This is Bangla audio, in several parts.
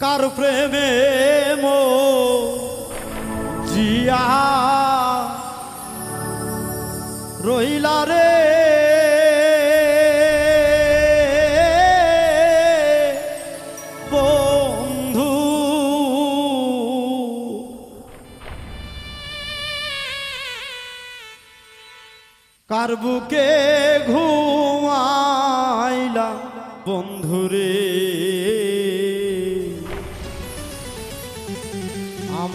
কার প্রেমে মো জিয়া? রইলা রে। বন্ধু। কার বুকে ঘুমাইলা বন্ধুরে?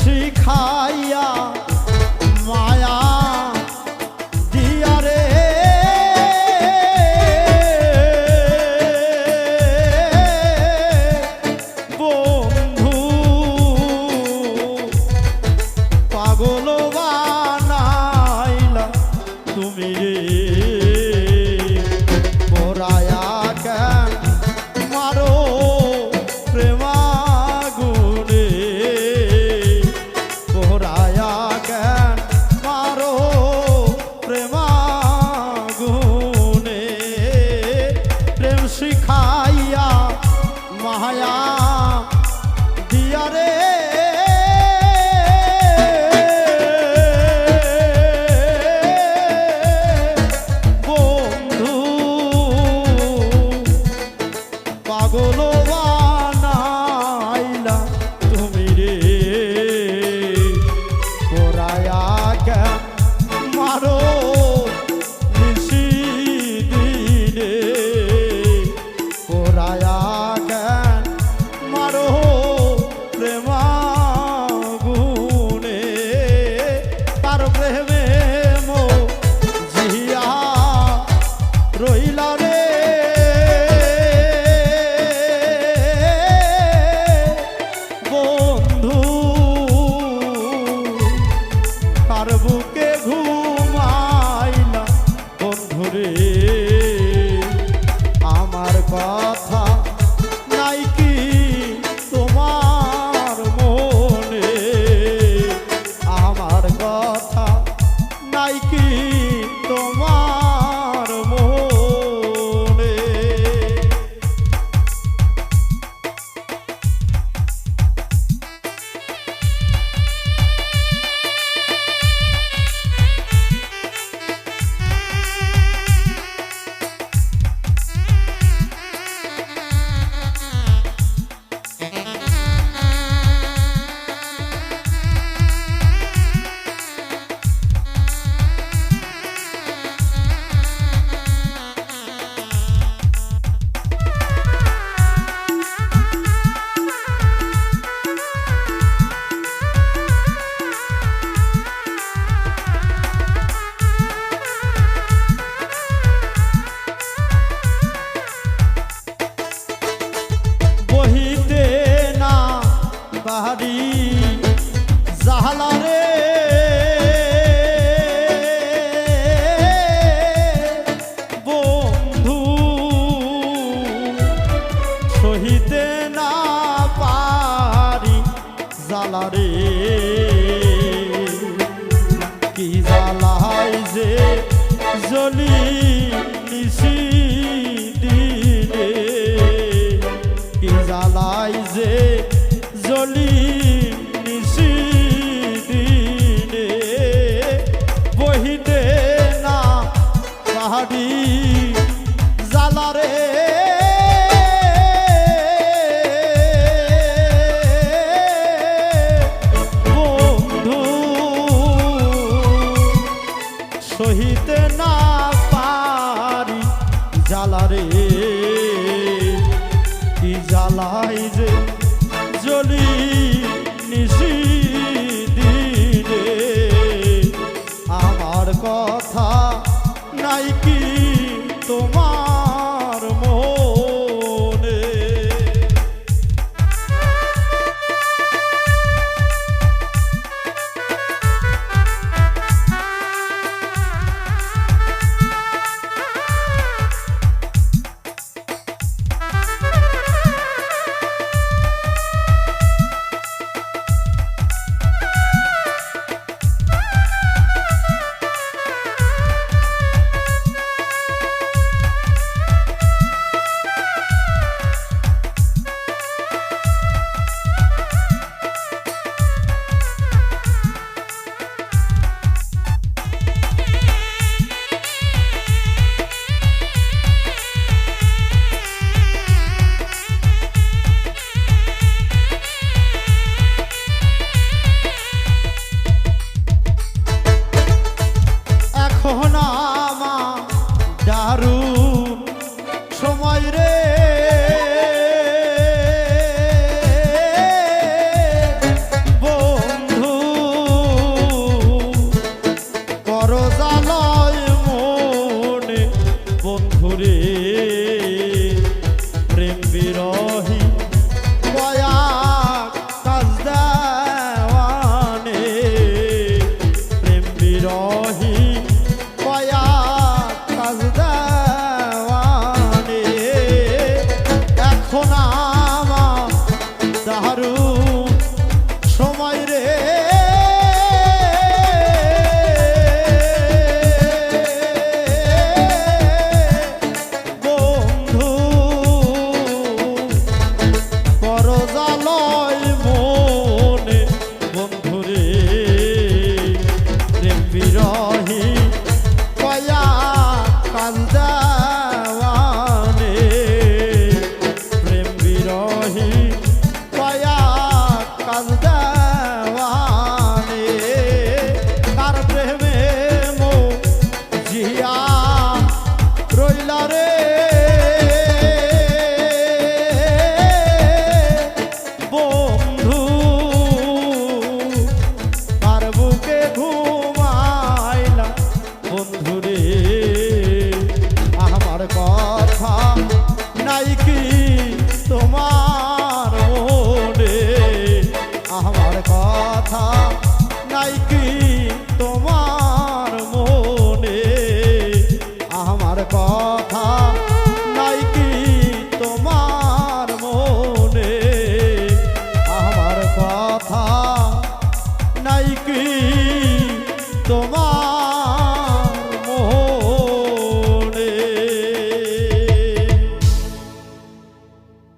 শিখাইয়া মায়া দিয়ারে বন্ধু পাগল চলি বহিতে না তাহারি জালারে বন্ধু সহিতে কি তোমার